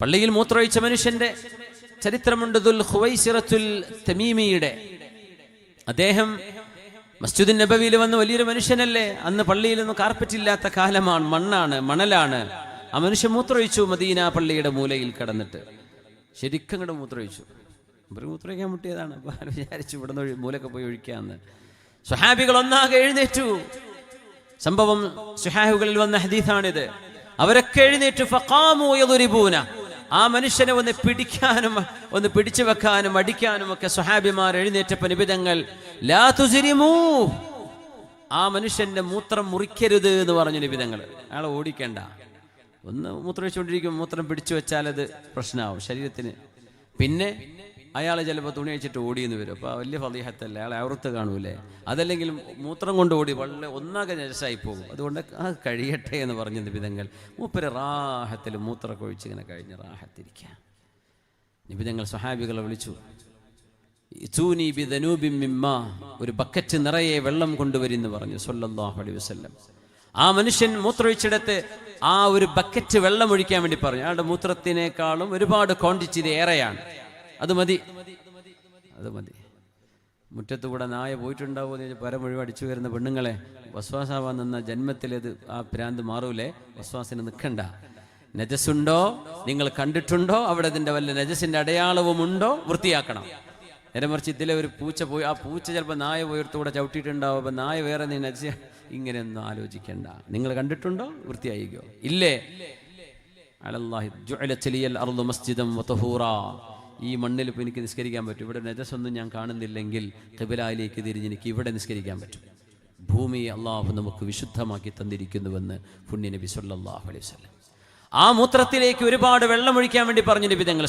പള്ളിയിൽ മൂത്രമൊഴിച്ച മനുഷ്യന്റെ ചരിത്രമുണ്ട് ദുൽ ഹുവൈസിറത്തുൽ തമീമിയുടെ. അദ്ദേഹം മസ്ജിദുൻ നബവിയിൽ വന്ന് വലിയൊരു മനുഷ്യനല്ലേ? അന്ന് പള്ളിയിലൊന്നും കാർപ്പറ്റ് ഇല്ലാത്ത കാലമാണ് മണ്ണാണ് മണലാണ്. ആ മനുഷ്യൻ മൂത്രമൊഴിച്ചു മദീന പള്ളിയുടെ മൂലയിൽ കിടന്നിട്ട്. ശരിക്കും കൂടെ മൂത്രമൊഴിച്ചു. ഒരു മൂത്രമൊഴിക്കാൻ മുട്ടിയതാണ്. വിചാരിച്ചു ഇവിടെ നിന്ന് മൂലൊക്കെ പോയി ഒഴിക്കാമെന്ന് സുഹാബികൾ ഒന്നാകെ എഴുന്നേറ്റു. സംഭവം സുഹാബുകളിൽ വന്ന ഹദീഥാണിത് അവരൊക്കെ എഴുന്നേറ്റു. ഫഖാമു യദുരിബൂന. ആ മനുഷ്യനെ ഒന്ന് പിടിക്കാനും ഒന്ന് പിടിച്ചു വെക്കാനും അടിക്കാനും ഒക്കെ സുഹാബിമാർ എഴുന്നേറ്റപ്പ നിബിതങ്ങൾ ലാ തുസിരിമൂ. ആ മനുഷ്യന്റെ മൂത്രം മുറിക്കരുത് എന്ന് പറഞ്ഞു നിബിതങ്ങൾ. അയാളെ ഓടിക്കണ്ട. ഒന്ന് മൂത്രം വെച്ചുകൊണ്ടിരിക്കും മൂത്രം പിടിച്ചു വെച്ചാൽ അത് പ്രശ്നമാവും ശരീരത്തിന്. പിന്നെ അയാൾ ചിലപ്പോൾ തുണി വെച്ചിട്ട് ഓടിയെന്ന് വരും. അപ്പോൾ വലിയ ഫലീഹത്തല്ലേ അയാൾ അവർത്ത് കാണൂലേ? അതല്ലെങ്കിൽ മൂത്രം കൊണ്ട് ഓടി വളരെ ഒന്നാകെ നരസായി പോകും. അതുകൊണ്ട് ആ കഴിയട്ടെ എന്ന് പറഞ്ഞ നിബിതങ്ങൾ മൂപ്പര് റാഹത്തിൽ മൂത്രമൊക്കെ ഒഴിച്ച് ഇങ്ങനെ കഴിഞ്ഞ് റാഹത്തിരിക്കുക നിബിതങ്ങൾ സ്വഹാബികളെ വിളിച്ചു. ഇതൂനി ബിദനൂബിൻ മിമ്മ ഒരു ബക്കറ്റ് നിറയെ വെള്ളം കൊണ്ടുവരുന്നു പറഞ്ഞു സല്ലല്ലാഹു അലൈഹി വസല്ലം. ആ മനുഷ്യൻ മൂത്രമൊഴിച്ചിടത്ത് ആ ഒരു ബക്കറ്റ് വെള്ളം ഒഴിക്കാൻ വേണ്ടി പറഞ്ഞു. അയാളുടെ മൂത്രത്തിനേക്കാളും ഒരുപാട് ക്വാണ്ടിറ്റി ഏറെയാണ്. അത് മതി. അത് മതി. മുറ്റത്ത് കൂടെ നായ പോയിട്ടുണ്ടാവുമോ എന്ന് ചോദിച്ചാൽ പരമൊഴിവ് അടിച്ചു വരുന്ന പെണ്ണുങ്ങളെ വസ്വാസാവാൻ നിന്ന ജന്മത്തിലേത് ആ ഭ്രാന്ത് മാറൂലേ? വസ്വാസിന് നിൽക്കണ്ട നജസ്സുണ്ടോ? നിങ്ങൾ കണ്ടിട്ടുണ്ടോ? അവിടെ ഇതിന്റെ വല്ല നജസിന്റെ അടയാളവും ഉണ്ടോ? വൃത്തിയാക്കണം. നേരെ മറിച്ച് ഇതിലെ ഒരു പൂച്ച പോയി ആ പൂച്ച ചിലപ്പോൾ നായ പോയിടത്തൂടെ ചവിട്ടിയിട്ടുണ്ടാവും. അപ്പം നായ വേറെ നീ നജസ് ഇങ്ങനെയൊന്നും ആലോചിക്കണ്ട. നിങ്ങൾ കണ്ടിട്ടുണ്ടോ? വൃത്തിയായിക്കോ ഇല്ലേ? അലല്ലാഹി ജുഅലത് ലിയൽ അർളു മസ്ജിദൻ വതഹൂറാ ഈ മണ്ണിൽ ഇപ്പോൾ എനിക്ക് നിസ്കരിക്കാൻ പറ്റും. ഇവിടെ നജസൊന്നും ഞാൻ കാണുന്നില്ലെങ്കിൽ കബിലായിലേക്ക് തിരിഞ്ഞ് എനിക്ക് ഇവിടെ നിസ്കരിക്കാൻ പറ്റും. ഭൂമി അള്ളാഹു നമുക്ക് വിശുദ്ധമാക്കി തന്നിരിക്കുന്നുവെന്ന് പുണ്യ നബി സല്ലാഹു അലൈഹി വസല്ലം. ആ മൂത്രത്തിലേക്ക് ഒരുപാട് വെള്ളം ഒഴിക്കാൻ വേണ്ടി പറഞ്ഞു നബി തങ്ങൾ